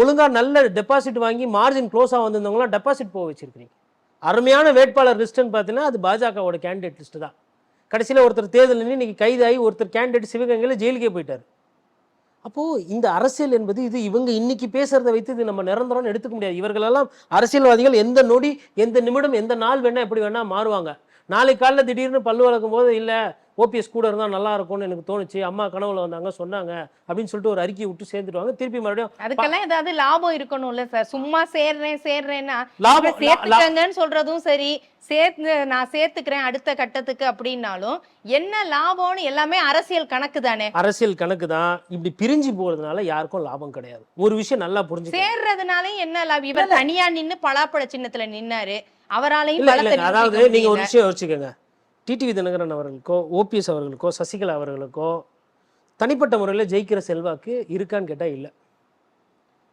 ஒழுங்காக நல்ல டெபாசிட் வாங்கி மார்ஜின் க்ளோஸாக வந்திருந்தவங்களாம் டெபாசிட் போக வச்சுருக்கிறீங்க. அருமையான வேட்பாளர் லிஸ்ட்டுன்னு பார்த்தீங்கன்னா அது பாஜகவோட கேண்டிடேட் லிஸ்ட் தான். கடைசியில் ஒருத்தர் தேர்தல் நின்று இன்னைக்கு கைதாகி ஒருத்தர் கேண்டிடேட் சிவகங்கையில் ஜெயிலுக்கே போயிட்டார். அப்போது இந்த அரசியல் என்பது இது இவங்க இன்னைக்கு பேசுகிறத வைத்து இது நம்ம நிரந்தரம்னு எடுத்துக்க முடியாது. இவர்களெல்லாம் அரசியல்வாதிகள் எந்த நொடி எந்த நிமிடம் எந்த நாள் வேணால் எப்படி வேணால் மாறுவாங்க. நாளைக்கு காலைல திடீர்னு பல்லு வளர்க்கும் போது இல்லை ஓபிஎஸ் கூட இருந்தால் நல்லா இருக்கும்னு எனக்கு தோணுச்சு. அம்மா கனவுல வந்தாங்க சொன்னாங்க அப்படின்னு சொல்லிட்டு ஒரு அறிக்கையை விட்டு சேர்ந்துடுவாங்க. திருப்பி மறுபடியும் அதுக்கெல்லாம் ஏதாவது லாபம் இருக்கணும்ல சார். சும்மா சேர்றேன் சேர்றேன்னா லாபம் சேர்த்துக்கங்கன்னு சொல்றதும் சரி சேர்த்து நான் சேர்த்துக்கிறேன் அடுத்த கட்டத்துக்கு அப்படின்னாலும் என்ன லாபம்னு எல்லாமே அரசியல் கணக்கு தானே. அரசியல் கணக்கு தான். இப்படி பிரிஞ்சு போறதுனால யாருக்கும் லாபம் கிடையாது. ஒரு விஷயம் நல்லா புரிஞ்சுக்க சேர்றதுனால என்ன லாபம்? இவர் தனியா நின்னு பலாப்பழ சின்னத்துல நின்னாரு. அவராலையும் அதாவது நீங்க ஒரு. விஷயம் யோசிச்சுக்கோங்க. டிடிவி தினகரன் அவர்களுக்கோ ஓபிஎஸ் அவர்களுக்கோ சசிகலா அவர்களுக்கோ தனிப்பட்ட முறையில் ஜெயிக்கிற செல்வாக்கு இருக்கான்னு கேட்டால் இல்லை.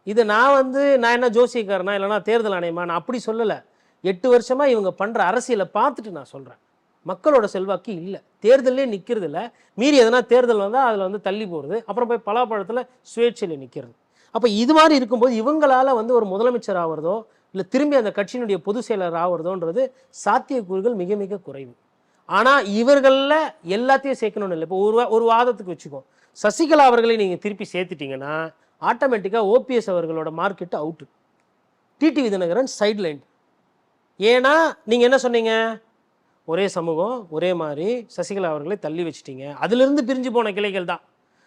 இது நான் வந்து நான் என்ன ஜோசியக்காரனா இல்லைனா தேர்தல் ஆணையமா நான் அப்படி சொல்லலை. எட்டு வருஷமாக இவங்க பண்ணுற அரசியலை பார்த்துட்டு நான் சொல்கிறேன் மக்களோட செல்வாக்கு இல்லை. தேர்தலே நிற்கிறது இல்லை. மீறி எதனா தேர்தல் வந்தால் அதில் வந்து தள்ளி போகிறது அப்புறம் போய் பலாப்பழத்தில் சுயேட்சையில் நிற்கிறது அப்போ இது மாதிரி இருக்கும்போது இவங்களால் வந்து ஒரு முதலமைச்சர் ஆகிறதோ இல்லை திரும்பி அந்த கட்சியினுடைய பொதுச் செயலர் ஆகிறதோன்றது சாத்தியக்கூறுகள் மிக மிக குறைவு. ஆனால் இவர்களில் எல்லாத்தையும் சேர்க்கணும்னு இல்லை. இப்போ ஒரு வா- ஒரு வாதத்துக்கு வச்சுக்கோ. சசிகலா அவர்களை நீங்கள் திருப்பி சேர்த்துட்டிங்கன்னா ஆட்டோமேட்டிக்காக ஓபிஎஸ் அவர்களோட market out TTV Dhinakaran side line ஏன்னா நீங்கள் என்ன சொன்னீங்க? ஒரே சமூகம் ஒரே மாதிரி சசிகலா அவர்களை தள்ளி வச்சிட்டிங்க. அதிலிருந்து பிரிஞ்சு போன கிளைகள் தான்.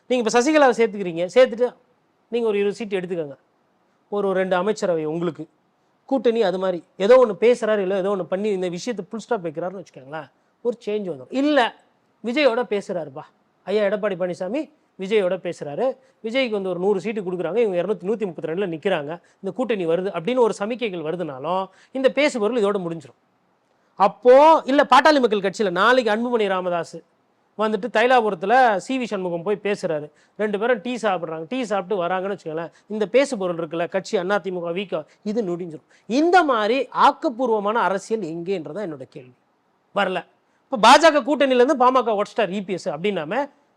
நீங்கள் இப்போ சசிகலாவை சேர்த்துக்கிறீங்க. சேர்த்துட்டு நீங்கள் ஒரு இருபது சீட்டு எடுத்துக்கோங்க. ஒரு ரெண்டு அமைச்சரவை உங்களுக்கு. கூட்டணி அது மாதிரி ஏதோ ஒன்று பேசுகிறாரு இல்லை ஏதோ ஒன்று பண்ணி இந்த விஷயத்தை புல் ஸ்டாப் வைக்கிறாருன்னு வச்சுக்கோங்களேன். ஒரு சேஞ்ச் வந்துடும் இல்லை விஜயோட பேசுகிறாருப்பா ஐயா எடப்பாடி பழனிசாமி விஜயோட பேசுகிறாரு விஜய்க்கு வந்து ஒரு நூறு சீட்டு கொடுக்குறாங்க. இவங்க இரநூத்தி நூற்றி முப்பத்தி ரெண்டில் நிற்கிறாங்க இந்த கூட்டணி வருது அப்படின்னு ஒரு சமிக்கைகள் வருதுனாலும் இந்த பேசுபொருள் இதோட முடிஞ்சிடும் அப்போது இல்லை பாட்டாளி மக்கள் கட்சியில் நாளைக்கு அன்புமணி ராமதாஸ் வந்துட்டு தைலாபுரத்தில் சி வி சண்முகம் போய் பேசுகிறாரு ரெண்டு பேரும் டீ சாப்பிட்றாங்க. டீ சாப்பிட்டு வராங்கன்னு வச்சுக்கோங்களேன். இந்த பேசு பொருள் இருக்குல்ல கட்சி அதிமுக வீக்கா இது நுடிஞ்சிடும் இந்த மாதிரி ஆக்கப்பூர்வமான அரசியல் எங்கேன்றதான் என்னோட கேள்வி. வரல. இப்போ பாஜக கூட்டணியிலேருந்து பாமக ஒட்ஸ்டார் இபிஎஸ் அப்படின்னாம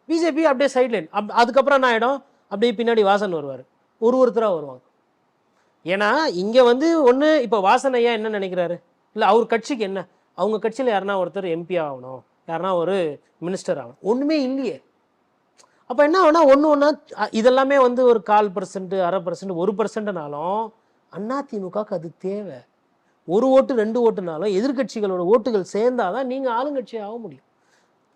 பிஜேபி அப்படியே சைட்லைன் அப் அதுக்கப்புறம் என்ன ஆகிடும் அப்படியே பின்னாடி வாசன் வருவார். ஒரு ஒருத்தராக வருவாங்க. ஏன்னா இங்கே வந்து ஒன்று இப்போ வாசன் ஐயா என்ன நினைக்கிறாரு? இல்லை அவர் கட்சிக்கு என்ன? அவங்க கட்சியில் யாருனா ஒருத்தர் எம்பி ஆகணும். யாருனா ஒரு மினிஸ்டர் ஆகணும். ஒன்றுமே இல்லையே. அப்போ என்ன ஆகுனா ஒன்று ஒன்றா இதெல்லாமே வந்து ஒரு கால் பர்சன்ட் அரை பர்சன்ட் ஒரு பர்சன்ட்னாலும் அதிமுகவுக்கு அது தேவை. ஒரு ஓட்டு ரெண்டு ஓட்டுனாலும் எதிர்க்கட்சிகளோட ஓட்டுகள் சேர்ந்தாதான் நீங்கள் ஆளுங்கட்சி ஆக முடியும்.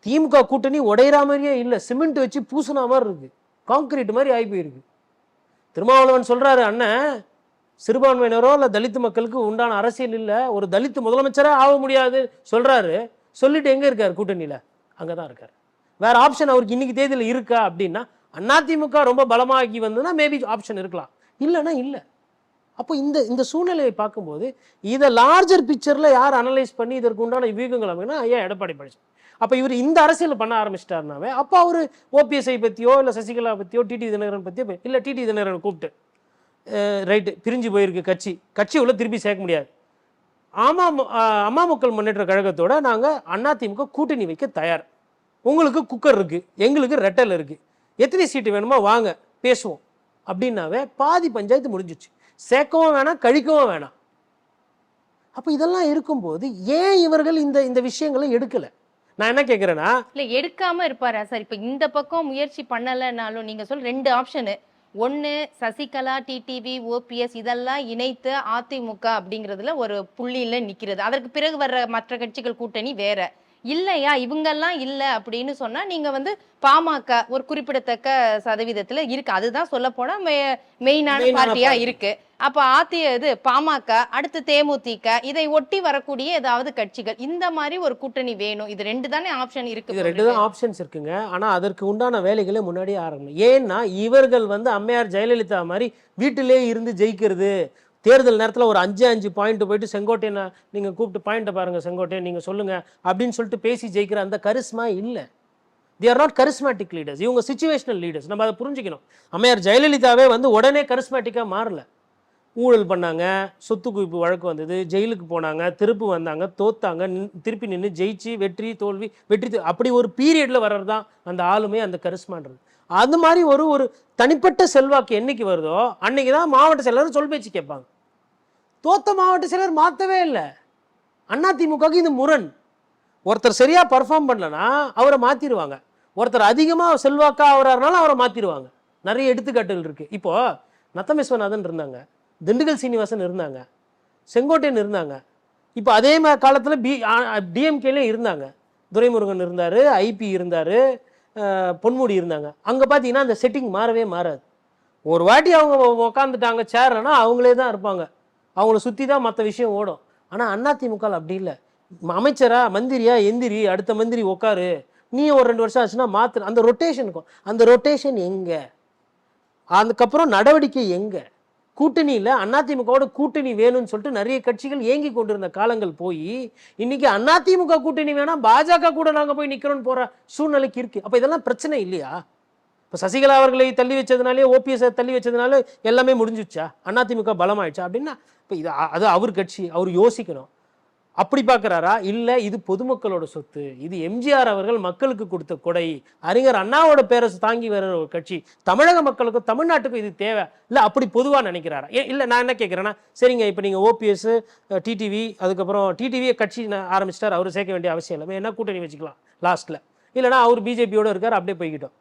திமுக கூட்டணி உடையிற மாதிரியே இல்லை. சிமெண்ட் வச்சு பூசினா மாதிரி இருக்கு. காங்கிரீட் மாதிரி ஆகி போயிருக்கு. திருமாவளவன் சொல்கிறாரு அண்ணன் சிறுபான்மையினரோ இல்லை தலித் மக்களுக்கு உண்டான அரசியல் இல்லை. ஒரு தலித் முதலமைச்சராக ஆக முடியாது. சொல்கிறாரு சொல்லிட்டு இருக்கார் கூட்டணியில்? அங்கே தான் இருக்கார். வேற ஆப்ஷன் அவருக்கு இன்னைக்கு தேதியில் இருக்கா அப்படின்னா அதிமுக ரொம்ப பலமாகி வந்ததுன்னா மேபி ஆப்ஷன் இருக்கலாம். இல்லைன்னா இல்லை. அப்போ இந்த இந்த சூழ்நிலையை பார்க்கும்போது இதை லார்ஜர் பிக்சரில் யார் அனலைஸ் பண்ணி இதற்கு உண்டான வியூகங்கள் அமைனா ஐயா எடப்பாடி பழனிசாமி. அப்போ இவர் இந்த அரசியல் பண்ண ஆரம்பிச்சிட்டாருனாவே அப்போ அவர் ஓபிஎஸ்ஐ பற்றியோ இல்லை சசிகலா பற்றியோ டிடி தினகரன் பற்றியோ இல்லை டிடி தினகரன் கூப்பிட்டு ரைட்டு பிரிஞ்சு போயிருக்கு கட்சி. கட்சி உள்ள திருப்பி சேர்க்க முடியாது. ஆமா அஹ், அம்மா மக்கள் முன்னேற்ற கழகத்தோட நாங்கள் அதிமுக கூட்டணி வைக்க தயார். உங்களுக்கு குக்கர் இருக்குது எங்களுக்கு ரெட்டல் இருக்குது எத்தனை சீட்டு வேணுமோ வாங்க பேசுவோம். அப்படின்னாவே பாதி பஞ்சாயத்து முடிஞ்சிச்சு. சேர்க்கவும் வேணாம் கழிக்கவும் வேணாம். அப்போ இதெல்லாம் இருக்கும்போது ஏன் இவர்கள் இந்த இந்த விஷயங்களை எடுக்கலை? நான் என்ன கேட்குறேன்னா இல்லை எடுக்காமல் இருப்பாரா? சார் இப்போ இந்த பக்கம் முயற்சி பண்ணலைன்னாலும் நீங்கள் சொல் ரெண்டு ஆப்ஷனு. ஒன்று சசிகலா டிடிவி ஓபிஎஸ் இதெல்லாம் இணைத்து அதிமுக அப்படிங்கிறதுல ஒரு புள்ளியில் நிற்கிறது அதற்கு பிறகு வர்ற மற்ற கட்சிகள் கூட்டணி வேற. இல்லையா? இவங்கெல்லாம் இல்ல அப்படின்னு சொன்னா நீங்க வந்து பாமக ஒரு குறிப்பிடத்தக்க சதவீதத்துல இருக்கு. அதுதான் சொல்ல போனா மெயினான Main ஆன பார்ட்டியா party. இருக்கு. அப்ப ஆத்தி இது பாமக அடுத்து தேமுதிக இதை ஒட்டி வரக்கூடிய ஏதாவது கட்சிகள் இந்த மாதிரி ஒரு கூட்டணி வேணும். இது ரெண்டு தானே ஆப்ஷன் இருக்கு இது ரெண்டு தான் ஆப்ஷன்ஸ் இருக்குங்க. ஆனால் அதற்கு உண்டான வேலைகளை முன்னாடியே ஆரம்பணும் ஏன்னா இவர்கள் வந்து அம்மையார் ஜெயலலிதா மாதிரி வீட்டிலே இருந்து ஜெயிக்கிறது. தேர்தல் நேரத்தில் ஒரு அஞ்சு அஞ்சு பாயிண்ட் போயிட்டு செங்கோட்டையனை நீங்கள் கூப்பிட்டு பாயிண்ட்டை பாருங்கள் செங்கோட்டையன் நீங்கள் சொல்லுங்கள் அப்படின்னு சொல்லிட்டு பேசி ஜெயிக்கிற அந்த கரிஸ்மா இல்லை. They are not charismatic leaders இவங்க சுச்சுவேஷனல் லீடர்ஸ் நம்ம அதை புரிஞ்சுக்கணும். அம்மையார் ஜெயலலிதாவே வந்து உடனே கரிஸ்மேட்டிக்காக மாறல. ஊழல் பண்ணாங்க சொத்து குவிப்பு வழக்கு வந்தது ஜெயிலுக்கு போனாங்க திருப்பு வந்தாங்க தோத்தாங்க நின்- திருப்பி நின்று ஜெயிச்சு வெற்றி தோல்வி வெற்றி அப்படி ஒரு பீரியடில் வர்றது தான் அந்த ஆளுமே அந்த கரிஸ்மான்றது அது மாதிரி ஒரு ஒரு தனிப்பட்ட செல்வாக்கு என்னைக்கு வருதோ அன்னைக்கு தான் மாவட்ட செயலர் சொல் பேச்சு கேட்பாங்க. தோத்த மாவட்ட செயலர் மாற்றவே இல்லை. அதிமுகவுக்கு இது முரண். ஒருத்தர் சரியாக பர்ஃபார்ம் பண்ணலனா அவரை மாற்றிடுவாங்க ஒருத்தர் அதிகமாக செல்வாக்காக ஆகுறாருனால அவரை மாற்றிடுவாங்க நிறைய எடுத்துக்காட்டுகள் இருக்குது இப்போது நத்தம் விஸ்வநாதன் இருந்தாங்க. திண்டுக்கல் சீனிவாசன் இருந்தாங்க. செங்கோட்டையன் இருந்தாங்க. இப்போ அதே மாதிரி காலத்தில் பி டிஎம்கேலேயும் இருந்தாங்க. துரைமுருகன் இருந்தார் ஐபி இருந்தார். பொன்முடி இருந்தாங்க. அங்கே பார்த்தீங்கன்னா அந்த செட்டிங் மாறவே மாறாது. ஒரு வாட்டி அவங்க உக்காந்துட்டாங்க சேர்னா அவங்களே தான் இருப்பாங்க. அவங்கள சுற்றி தான் மற்ற விஷயம் ஓடும். ஆனால் அதிமுக அப்படி இல்லை. அமைச்சரா மந்திரியா எந்திரி அடுத்த மந்திரி உட்காரு நீ ஒரு ரெண்டு வருஷம் ஆச்சுன்னா மாற்று அந்த ரொட்டேஷன் இருக்கும். அந்த ரொட்டேஷன் எங்கே? அதுக்கப்புறம் நடவடிக்கை எங்கே? கூட்டணியில் அதிமுகவோட கூட்டணி வேணும்னு சொல்லிட்டு நிறைய கட்சிகள் ஏங்கி கொண்டிருந்த காலங்கள் போய் இன்னைக்கு அதிமுக கூட்டணி வேணாம் பாஜக கூட நாங்கள் போய் நிற்கிறோம்னு போகிற சூழ்நிலைக்கு இருக்குது அப்போ இதெல்லாம் பிரச்சனை இல்லையா? இப்போ சசிகலா அவர்களை தள்ளி வச்சதுனாலே ஓபிஎஸை தள்ளி வச்சதுனால எல்லாமே முடிஞ்சுச்சா அதிமுக பலமாயிடுச்சா? அப்படின்னா இப்போ இது அது அவர் கட்சி அவர் யோசிக்கணும். அப்படி பார்க்குறாரா? இல்லை இது பொதுமக்களோட சொத்து. இது எம்ஜிஆர் அவர்கள் மக்களுக்கு கொடுத்த கொடை. அறிஞர் அண்ணாவோட பேரரசு தாங்கி வர ஒரு கட்சி. தமிழக மக்களுக்கும் தமிழ்நாட்டுக்கும் இது தேவை. இல்லை அப்படி பொதுவாக நினைக்கிறாரா? ஏ இல்லை நான் என்ன கேட்குறேன்னா சரிங்க இப்போ நீங்கள் ஓபிஎஸ் டிடிவி அதுக்கப்புறம் டிடிவியை கட்சி ஆரம்பிச்சிட்டார். அவர் சேர்க்க வேண்டிய அவசியம் இல்லை. என்ன கூட்டணி வச்சுக்கலாம்? லாஸ்ட்டில் இல்லைனா அவர் பிஜேபியோட இருக்கார் அப்படியே போய்கிட்டோம்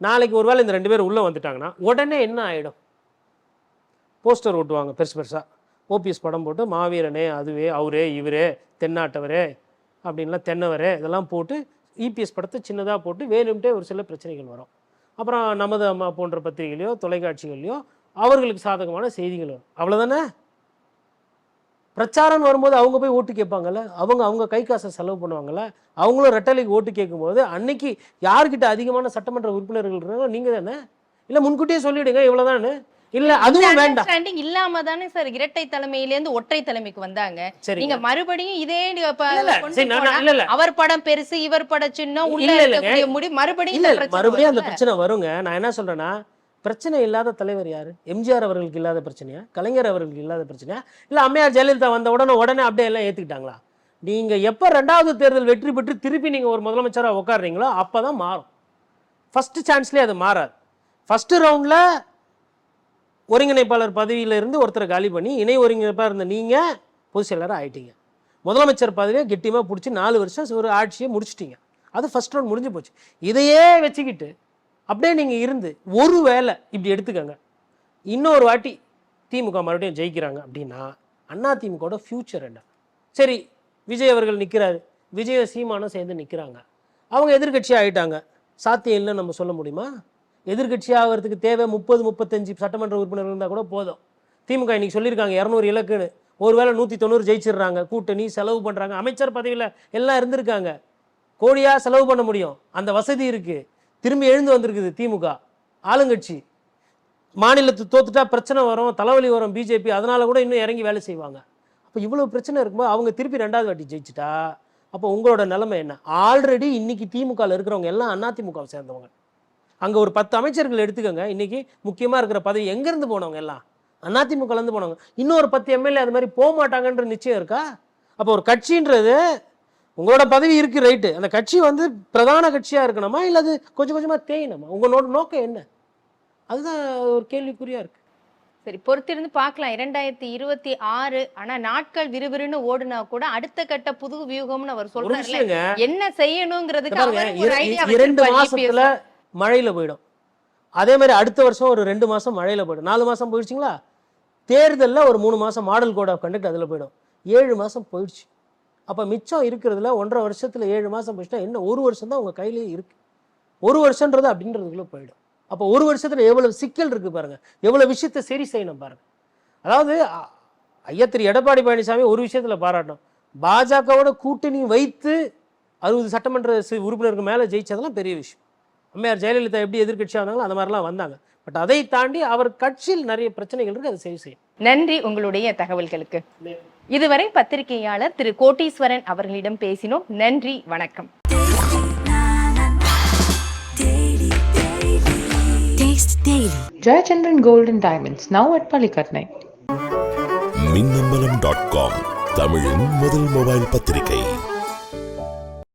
நாளைக்கு ஒருவேளை இந்த ரெண்டு பேர் உள்ளே வந்துட்டாங்கன்னா உடனே என்ன ஆகிடும் போஸ்டர் ஓட்டுவாங்க பெருசு பெருசாக ஓபிஎஸ் படம் போட்டு மாவீரனே அதுவே அவரே இவரே தென்னாட்டவரே அப்படின்லாம் தென்னவரே இதெல்லாம் போட்டு இபிஎஸ் படத்தை சின்னதாக போட்டு வேணும்ட்டே ஒரு சில பிரச்சனைகள் வரும். அப்புறம் நமது அம்மா போன்ற பத்திரிகைலையோ தொலைக்காட்சிகள்லையோ அவர்களுக்கு சாதகமான செய்திகள் வரும். அவ்வளோதானே பிரச்சாரம் வரும்போது அவங்க போய் ஓட்டு கேட்பாங்கல்ல? அவங்க அவங்க கை காசை செலவு பண்ணுவாங்கல்ல? அவங்களும் ரெட்டலைக்கு ஓட்டு கேட்கும்போது அன்னைக்கு யார்கிட்ட அதிகமான சட்டமன்ற உறுப்பினர்கள் இருக்காங்களோ நீங்கள் தானே இல்லை முன்கூட்டியே சொல்லிவிடுங்க இவ்வளோதானு இல்லை அதுவும் வேண்டாம். அண்டர்ஸ்டாண்டிங் இல்லாம தானே சார் இரட்டை தலைமையில இருந்து ஒற்றை தலைமைக்கு வந்தாங்க. நீங்க மறுபடியும் இதே. அவர் படம் பெருசு இவர் படம் சின்ன உள்ள முடி மறுபடியும் மறுபடியும் அந்த? பிரச்சனை வருங்க. நான் என்ன சொல்றேன்னா பிரச்சனை இல்லாத தலைவர் யாரு? எம்ஜிஆர் அவர்களுக்கு இல்லாத பிரச்சனையா? கலைஞர் அவர்களுக்கு இல்லாத பிரச்சனையா? இல்ல அம்மையார் ஜெயலலிதா வந்த உடனே உடனே அப்படியே எல்லாம் ஏத்துக்கிட்டாங்களா? நீங்க எப்ப ரெண்டாவது தேர்தல் வெற்றி பெற்று திருப்பி நீங்க ஒரு முதலமைச்சரா உட்காடுறீங்களோ அப்பதான் மாறும். ஃபர்ஸ்ட் சான்ஸ்லயே அது மாறாது. ஃபர்ஸ்ட் ரவுண்ட்ல ஒருங்கிணைப்பாளர் பதவியில இருந்து ஒருத்தரை காலி பண்ணி இணை ஒருங்கிணைப்பாக இருந்த நீங்கள் பொதுச் செயலராக ஆயிட்டீங்க. முதலமைச்சர் பதவியை கெட்டியமாக பிடிச்சி நாலு வருஷம் ஒரு ஆட்சியை முடிச்சிட்டீங்க. அது ஃபர்ஸ்ட் ரவுண்ட் முடிஞ்சு போச்சு. இதையே வச்சுக்கிட்டு அப்படியே நீங்கள் இருந்து ஒரு வேளை இப்படி எடுத்துக்கங்க. இன்னொரு வாட்டி திமுக மறுபடியும் ஜெயிக்கிறாங்க அப்படின்னா அண்ணா திமுகவோட ஃப்யூச்சர் என்ன? சரி விஜய் அவர்கள் நிற்கிறாரு விஜய சீமானம் சேர்ந்து நிற்கிறாங்க அவங்க எதிர்கட்சி ஆகிட்டாங்க சாத்தியம் இல்லைன்னு நம்ம சொல்ல முடியுமா? எதிர்கட்சியாகிறதுக்கு தேவை முப்பது முப்பத்தஞ்சு சட்டமன்ற உறுப்பினர்கள் இருந்தால் கூட போதும். திமுக இன்னைக்கு சொல்லியிருக்காங்க இரநூறு இலக்குன்னு. ஒருவேளை நூற்றி தொண்ணூறு ஜெயிச்சிடுறாங்க கூட்டணி செலவு பண்ணுறாங்க அமைச்சர் பதவியில் எல்லாம் இருந்திருக்காங்க. கோடியாக செலவு பண்ண முடியும். அந்த வசதி இருக்குது திரும்பி எழுந்து வந்திருக்குது திமுக ஆளுங்கட்சி. மாநிலத்து தோத்துட்டா பிரச்சனை வரும் தலைவலி வரும் பிஜேபி அதனால் கூட இன்னும் இறங்கி வேலை செய்வாங்க. அப்போ இவ்வளோ பிரச்சனை இருக்கும்போது அவங்க திருப்பி ரெண்டாவது வாட்டி ஜெயிச்சிட்டா? அப்போ உங்களோட நிலைமை என்ன? ஆல்ரெடி இன்னைக்கு திமுகவில் இருக்கிறவங்க எல்லாம் அதிமுகவை சேர்ந்தவங்க. அங்கே ஒரு பத்து அமைச்சர்கள் எடுத்துக்கோங்க. இன்னைக்கு முக்கியமாக இருக்கிற பதவி எங்கேருந்து போனவங்க எல்லாம்? அதிமுகலேருந்து போனவங்க. இன்னொரு பத்து எம்எல்ஏ அது மாதிரி போக மாட்டாங்கன்ற நிச்சயம் இருக்கா? அப்போ ஒரு கட்சின்றது உங்களோட பதவி இருக்கு ரைட்டு அந்த கட்சி வந்து பிரதான கட்சியாக இருக்கணுமா? இல்லை அது கொஞ்சம் கொஞ்சமாக தேயணுமா? உங்களோட நோக்கம் என்ன? அதுதான் ஒரு கேள்விக்குறியா இருக்கு. சரி பொறுத்திருந்து பார்க்கலாம். இரண்டாயிரத்தி இருபத்தி ஆறு ஆனா நாட்கள் விறுவிறுன்னு ஓடுனா கூட அடுத்த கட்ட புது வியூகம்னு அவர் விஷயங்க. என்ன செய்யணுங்கிறதுக்கு இரண்டு மாசத்துல மழையில் போயிடும். அதே மாதிரி அடுத்த வருஷம் ஒரு ரெண்டு மாதம் மழையில் போயிடும். நாலு மாதம் போயிடுச்சிங்களா? தேர்தலில் ஒரு மூணு மாதம் மாடல் கோட் ஆஃப் கண்டக்ட் அதில் போயிடும். ஏழு மாதம் போயிடுச்சு. அப்போ மிச்சம் இருக்கிறதுல ஒன்றரை வருஷத்தில் ஏழு மாதம் போயிடுச்சுன்னா என்ன ஒரு வருஷம் தான் உங்கள் கையிலேயே இருக்குது ஒரு வருஷன்றது அப்படின்றதுக்குள்ள போயிடும். அப்போ ஒரு வருஷத்தில் எவ்வளோ சிக்கல் இருக்குது பாருங்கள் எவ்வளோ விஷயத்த சரி செய்யணும் பாருங்கள் அதாவது அ- ஐயா திரு எடப்பாடி பழனிசாமி ஒரு விஷயத்தில் பாராட்டணும். பாஜகவோட கூட்டணி வைத்து அறுபது சட்டமன்ற உறுப்பினருக்கு மேலே ஜெயிச்சதெல்லாம் பெரிய விஷயம். அம்மையார் ஜெயலலிதா எப்படி எதிர்க்கட்சியாக வந்தாங்களோ அந்த மாதிரிலாம் வந்தாங்க. பட் அதை தாண்டி அவர் கட்சியில் நிறைய பிரச்சனைகள் இருக்கு அதை சரி செய்யும் நன்றி உங்களுடைய தகவல்களுக்கு. இதுவரை பத்திரிகையாளர் திரு கோட்டீஸ்வரன் அவர்களிடம் பேசினோம். நன்றி வணக்கம். Jayachandran Gold and Diamonds, now at Palikatnai. Minnambalam dot com தமிழின் முதல் மொபைல் பத்திரிகை.